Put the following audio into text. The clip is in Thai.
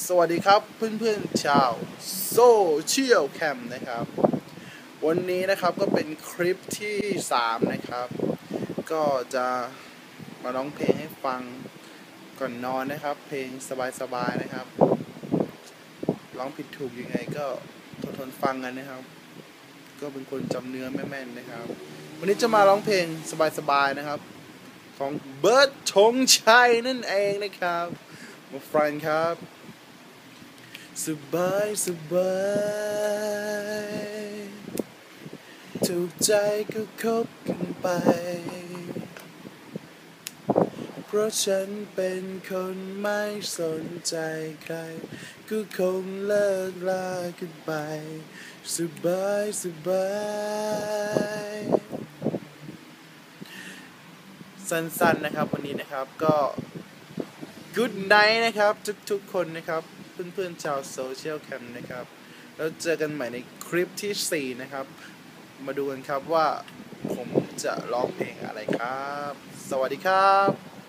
สวัสดีครับเพื่อนๆชาวโซเชียลแคมนะครับ วันนี้นะครับก็เป็นคลิปที่ 3 นะครับ ก็จะมาร้องเพลงให้ฟังก่อนนอนนะครับ เพลงสบายๆนะครับ ร้องผิดถูกยังไงก็ทนทนฟังกันนะครับ ก็เป็นคนจำเนื้อไม่แม่นนะครับ วันนี้จะมาร้องเพลงสบายๆนะครับ ของเบิร์ดธงชัยนั่นเองนะครับมาฟังครับ สบายสบายถูกใจก็คบกันไป เพราะฉันเป็นคนไม่สนใจใคร ก็คงเลิกลากันไป สบายสบายสั้นๆนะครับวันนี้นะครับก็ Good night นะครับ ทุกๆคนนะครับ เพื่อนๆชาวโซเชียลแคมนะครับ แล้วเจอกันใหม่ในคลิปที่ 4 นะครับ มาดูกันครับว่าผมจะร้องเพลงอะไรครับ สวัสดีครับ